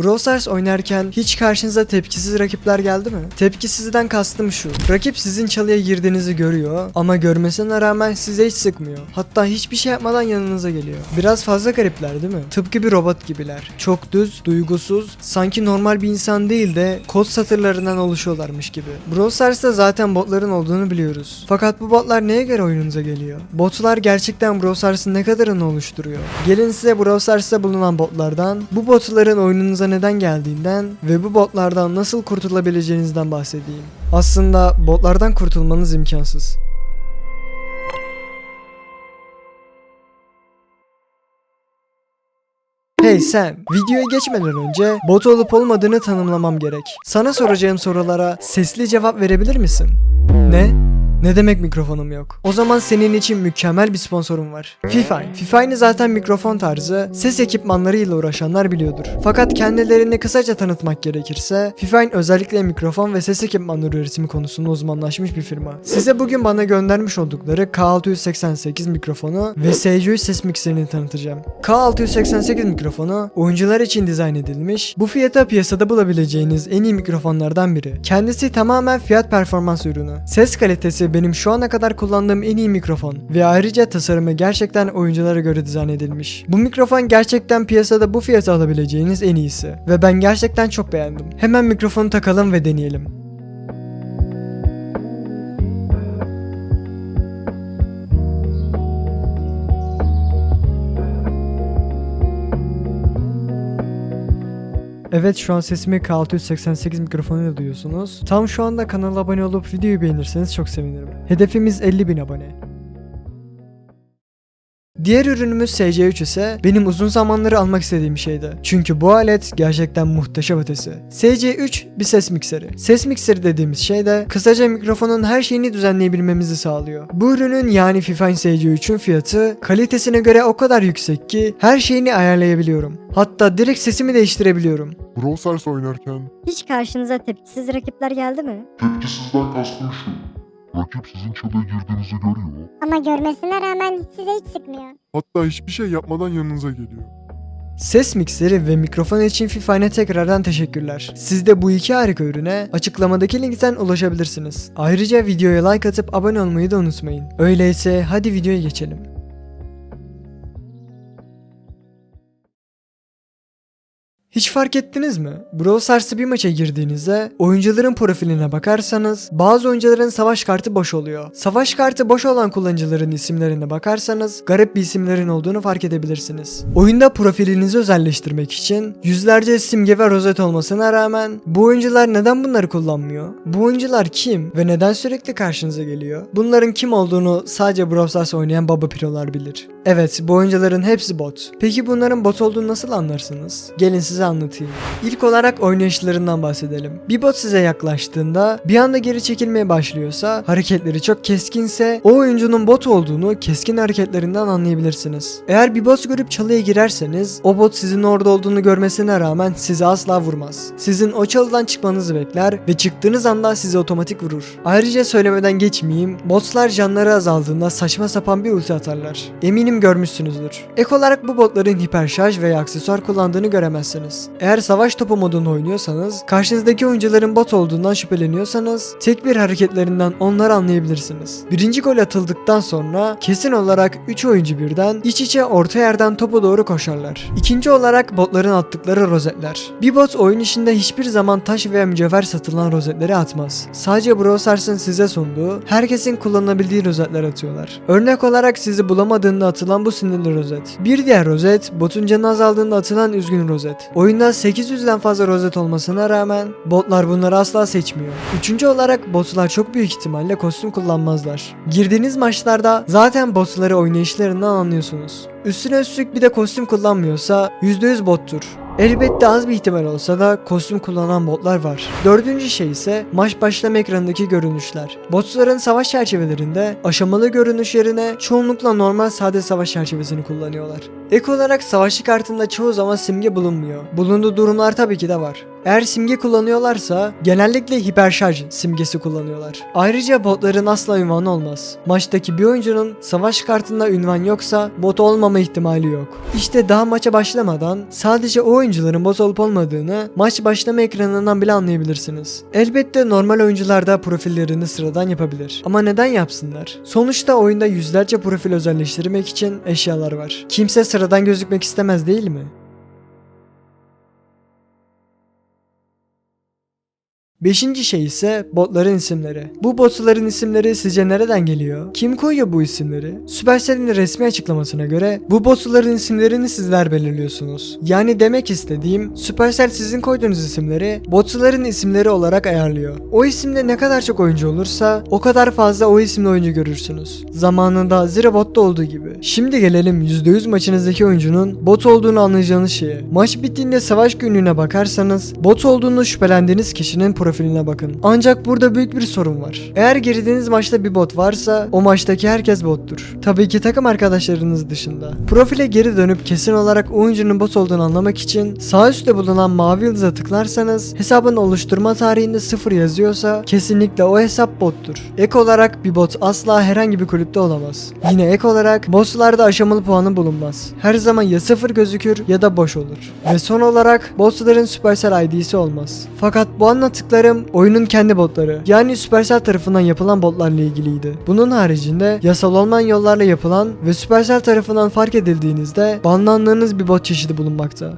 Brawl Stars oynarken hiç karşınıza tepkisiz rakipler geldi mi? Tepkisizden kastım şu. Rakip sizin çalıya girdiğinizi görüyor ama görmesine rağmen size hiç sıkmıyor. Hatta hiçbir şey yapmadan yanınıza geliyor. Biraz fazla garipler değil mi? Tıpkı bir robot gibiler. Çok düz, duygusuz, sanki normal bir insan değil de kod satırlarından oluşuyorlarmış gibi. Brawl Stars'ta zaten botların olduğunu biliyoruz. Fakat bu botlar neye göre oyununuza geliyor? Botlar gerçekten Brawl Stars'ın ne kadarını oluşturuyor? Gelin size Brawl Stars'ta bulunan botlardan, bu botların oyununuza neden geldiğinden ve bu botlardan nasıl kurtulabileceğinizden bahsedeyim. Aslında botlardan kurtulmanız imkansız. Hey sen, videoya geçmeden önce bot olup olmadığını tanımlamam gerek. Sana soracağım sorulara sesli cevap verebilir misin? Ne? Ne demek mikrofonum yok? O zaman senin için mükemmel bir sponsorum var. Fifine. Fifine zaten mikrofon tarzı, ses ekipmanlarıyla uğraşanlar biliyordur. Fakat kendilerini kısaca tanıtmak gerekirse, Fifine özellikle mikrofon ve ses ekipmanları üretimi konusunda uzmanlaşmış bir firma. Size bugün bana göndermiş oldukları K688 mikrofonu ve SC3 ses mikserini tanıtacağım. K688 mikrofonu oyuncular için dizayn edilmiş, bu fiyata piyasada bulabileceğiniz en iyi mikrofonlardan biri. Kendisi tamamen fiyat performans ürünü. Ses kalitesi benim şu ana kadar kullandığım en iyi mikrofon ve ayrıca tasarımı gerçekten oyunculara göre dizayn edilmiş. Bu mikrofon gerçekten piyasada bu fiyata alabileceğiniz en iyisi ve ben gerçekten çok beğendim. Hemen mikrofonu takalım ve deneyelim. Evet şu an sesimi K688 mikrofonuyla duyuyorsunuz. Tam şu anda kanala abone olup videoyu beğenirseniz çok sevinirim. Hedefimiz 50.000 abone. Diğer ürünümüz SC3 ise benim uzun zamanları almak istediğim şeydi. Çünkü bu alet gerçekten muhteşem ötesi. SC3 bir ses mikseri. Ses mikseri dediğimiz şey de kısaca mikrofonun her şeyini düzenleyebilmemizi sağlıyor. Bu ürünün yani Fifine SC3'ün fiyatı kalitesine göre o kadar yüksek ki her şeyini ayarlayabiliyorum. Hatta direkt sesimi değiştirebiliyorum. Brawl Stars oynarken Hiç karşınıza tepkisiz rakipler geldi mi? tepkisizden kastım şu. Rakip sizin çalıya girdiğinizi görüyor. Ama görmesine rağmen size hiç sıkmıyor. Hatta hiçbir şey yapmadan yanınıza geliyor. Ses mikseri ve mikrofon için Fifine'e tekrardan teşekkürler. Siz de bu iki harika ürüne açıklamadaki linkten ulaşabilirsiniz. Ayrıca videoya like atıp abone olmayı da unutmayın. Öyleyse hadi videoya geçelim. Hiç fark ettiniz mi? Brawl Stars'ta bir maça girdiğinizde oyuncuların profiline bakarsanız bazı oyuncuların savaş kartı boş oluyor. Savaş kartı boş olan kullanıcıların isimlerine bakarsanız garip bir isimlerin olduğunu fark edebilirsiniz. Oyunda profilinizi özelleştirmek için yüzlerce simge ve rozet olmasına rağmen bu oyuncular neden bunları kullanmıyor? Bu oyuncular kim ve neden sürekli karşınıza geliyor? Bunların kim olduğunu sadece Brawl Stars oynayan baba pirolar bilir. Evet bu oyuncuların hepsi bot. Peki bunların bot olduğunu nasıl anlarsınız? Gelin size anlatayım. İlk olarak oynayışlarından bahsedelim. Bir bot size yaklaştığında bir anda geri çekilmeye başlıyorsa, hareketleri çok keskinse o oyuncunun bot olduğunu keskin hareketlerinden anlayabilirsiniz. Eğer bir bot görüp çalıya girerseniz o bot sizin orada olduğunu görmesine rağmen sizi asla vurmaz. Sizin o çalıdan çıkmanızı bekler ve çıktığınız anda sizi otomatik vurur. Ayrıca söylemeden geçmeyeyim, botlar canları azaldığında saçma sapan bir ulti atarlar. Eminim görmüşsünüzdür. Ek olarak bu botların hiperşarj veya aksesuar kullandığını göremezsiniz. Eğer savaş topu modunu oynuyorsanız, karşınızdaki oyuncuların bot olduğundan şüpheleniyorsanız, tek bir hareketlerinden onları anlayabilirsiniz. Birinci gol atıldıktan sonra kesin olarak 3 oyuncu birden iç içe orta yerden topa doğru koşarlar. İkinci olarak botların attıkları rozetler. Bir bot oyun içinde hiçbir zaman taş veya mücevher satılan rozetleri atmaz. Sadece Brawl size sunduğu, herkesin kullanabildiği rozetler atıyorlar. Örnek olarak sizi bulamadığında atılan bu sinirli rozet. Bir diğer rozet, botun canı azaldığında atılan üzgün rozet. Oyunda 800'den fazla rozet olmasına rağmen botlar bunları asla seçmiyor. Üçüncü olarak botlar çok büyük ihtimalle kostüm kullanmazlar. Girdiğiniz maçlarda zaten botları oynayışlarından anlıyorsunuz. Üstüne üstlük bir de kostüm kullanmıyorsa %100 bottur. Elbette az bir ihtimal olsa da kostüm kullanan botlar var. Dördüncü şey ise maç başlama ekranındaki görünüşler. Botların savaş çerçevelerinde aşamalı görünüş yerine çoğunlukla normal sade savaş çerçevesini kullanıyorlar. Ek olarak savaşçı kartında çoğu zaman simge bulunmuyor. Bulunduğu durumlar tabii ki de var. Eğer simge kullanıyorlarsa genellikle hiperşarj simgesi kullanıyorlar. Ayrıca botların asla ünvanı olmaz. Maçtaki bir oyuncunun savaş kartında ünvan yoksa bot olmama ihtimali yok. İşte daha maça başlamadan sadece o oyuncuların bot olup olmadığını maç başlama ekranından bile anlayabilirsiniz. Elbette normal oyuncular da profillerini sıradan yapabilir. Ama neden yapsınlar? Sonuçta oyunda yüzlerce profil özelleştirmek için eşyalar var. Kimse sıradan gözükmek istemez değil mi? Beşinci şey ise botların isimleri. Bu botların isimleri sizce nereden geliyor? Kim koyuyor bu isimleri? Supercell'in resmi açıklamasına göre bu botların isimlerini sizler belirliyorsunuz. Yani demek istediğim Supercell sizin koyduğunuz isimleri botların isimleri olarak ayarlıyor. O isimde ne kadar çok oyuncu olursa o kadar fazla o isimli oyuncu görürsünüz. Zamanında Zero Bot'ta olduğu gibi. Şimdi gelelim %100 maçınızdaki oyuncunun bot olduğunu anlayacağınız şeye. Maç bittiğinde savaş günlüğüne bakarsanız bot olduğunu şüphelendiğiniz kişinin profiline bakın. Ancak burada büyük bir sorun var. Eğer girdiğiniz maçta bir bot varsa o maçtaki herkes bottur. Tabii ki takım arkadaşlarınız dışında. Profile geri dönüp kesin olarak oyuncunun bot olduğunu anlamak için sağ üstte bulunan mavi yıldıza tıklarsanız hesabın oluşturma tarihinde sıfır yazıyorsa kesinlikle o hesap bottur. Ek olarak bir bot asla herhangi bir kulüpte olamaz. Yine ek olarak bosslarda aşamalı puanı bulunmaz. Her zaman ya sıfır gözükür ya da boş olur. Ve son olarak bossların Supercell ID'si olmaz. Fakat bu anlattıklarım oyunun kendi botları. Yani Supercell tarafından yapılan botlarla ilgiliydi. Bunun haricinde yasal olmayan yollarla yapılan ve Supercell tarafından fark edildiğinizde banlandığınız bir bot çeşidi bulunmakta.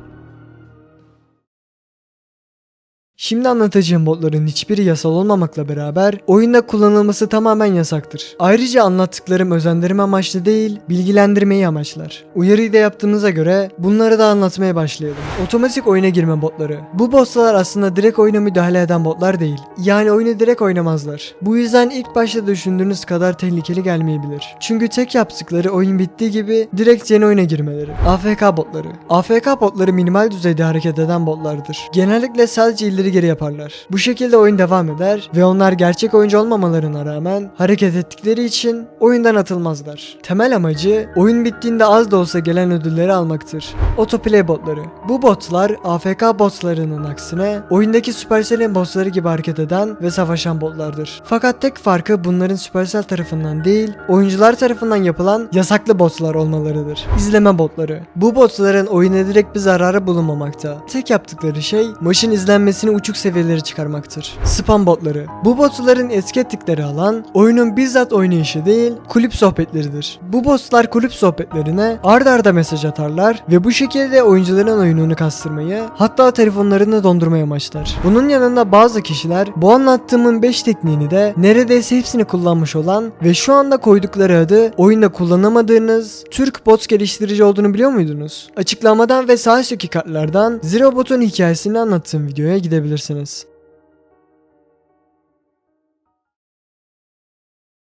Şimdi anlatacağım botların hiçbiri yasal olmamakla beraber oyunda kullanılması tamamen yasaktır. Ayrıca anlattıklarım özendirme amaçlı değil, bilgilendirmeyi amaçlar. Uyarıyı da yaptığınıza göre bunları da anlatmaya başlayalım. Otomatik oyuna girme botları. Bu botlar aslında direkt oyuna müdahale eden botlar değil. Yani oyunu direkt oynamazlar. Bu yüzden ilk başta düşündüğünüz kadar tehlikeli gelmeyebilir. Çünkü tek yaptıkları oyun bittiği gibi direkt yeni oyuna girmeleri. AFK botları. AFK botları minimal düzeyde hareket eden botlardır. Genellikle sadece ileri geri yaparlar. Bu şekilde oyun devam eder ve onlar gerçek oyuncu olmamalarına rağmen hareket ettikleri için oyundan atılmazlar. Temel amacı oyun bittiğinde az da olsa gelen ödülleri almaktır. Autoplay botları. Bu botlar AFK botlarının aksine oyundaki Supercell'in botları gibi hareket eden ve savaşan botlardır. Fakat tek farkı bunların Supercell tarafından değil, oyuncular tarafından yapılan yasaklı botlar olmalarıdır. İzleme botları. Bu botların oyuna direkt bir zararı bulunmamakta. Tek yaptıkları şey maçın izlenmesini uçuk seviyeleri çıkarmaktır. Spam botları. Bu botların etki alan oyunun bizzat oynayışı değil kulüp sohbetleridir. Bu botlar kulüp sohbetlerine ard arda mesaj atarlar ve bu şekilde oyuncuların oyununu kastırmayı hatta telefonlarını dondurmaya amaçlar. Bunun yanında bazı kişiler bu anlattığımın 5 tekniğini de neredeyse hepsini kullanmış olan ve şu anda koydukları adı oyunda kullanamadığınız Türk bot geliştirici olduğunu biliyor muydunuz? Açıklamadan ve sağ üstteki kartlardan Zero Bot'un hikayesini anlattığım videoya gidebilirsiniz ulaşabilirsiniz.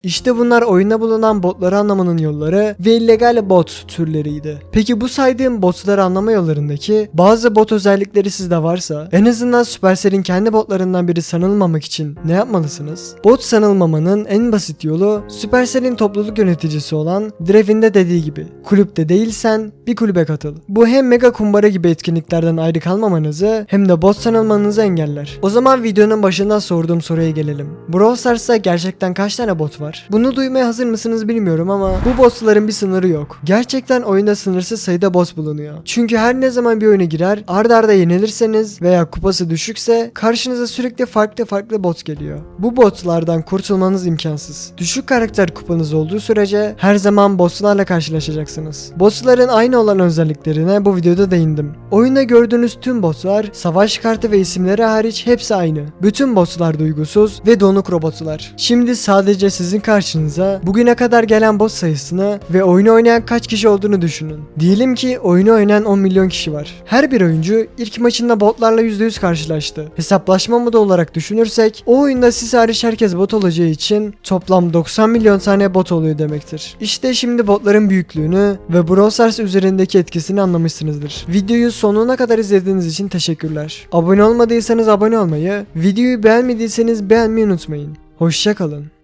İşte bunlar oyunda bulunan botları anlamanın yolları ve illegal bot türleriydi. Peki bu saydığım botları anlama yollarındaki bazı bot özellikleri sizde varsa en azından Supercell'in kendi botlarından biri sanılmamak için ne yapmalısınız? Bot sanılmamanın en basit yolu Supercell'in topluluk yöneticisi olan Draven'in de dediği gibi kulüpte değilsen bir kulübe katıl. Bu hem mega kumbara gibi etkinliklerden ayrı kalmamanızı hem de bot sanılmanızı engeller. O zaman videonun başında sorduğum soruya gelelim. Brawl Stars'ta gerçekten kaç tane bot var? Bunu duymaya hazır mısınız bilmiyorum ama bu bossların bir sınırı yok. Gerçekten oyunda sınırsız sayıda boss bulunuyor. Çünkü her ne zaman bir oyuna girer arda arda yenilirseniz veya kupası düşükse karşınıza sürekli farklı farklı bot geliyor. Bu botlardan kurtulmanız imkansız. Düşük karakter kupanız olduğu sürece her zaman bosslarla karşılaşacaksınız. Bossların aynı olan özelliklerine bu videoda değindim. Oyunda gördüğünüz tüm bosslar savaş kartı ve isimleri hariç hepsi aynı. Bütün bosslar duygusuz ve donuk robotlar. Şimdi sadece sizin karşınıza bugüne kadar gelen boss sayısını ve oyunu oynayan kaç kişi olduğunu düşünün. Diyelim ki oyunu oynayan 10 milyon kişi var. Her bir oyuncu ilk maçında botlarla %100 karşılaştı. Hesaplaşma modu olarak düşünürsek o oyunda siz hariç herkes bot olacağı için toplam 90 milyon tane bot oluyor demektir. İşte şimdi botların büyüklüğünü ve Brawl Stars üzerindeki etkisini anlamışsınızdır. Videoyu sonuna kadar izlediğiniz için teşekkürler. Abone olmadıysanız abone olmayı, videoyu beğenmediyseniz beğenmeyi unutmayın. Hoşçakalın.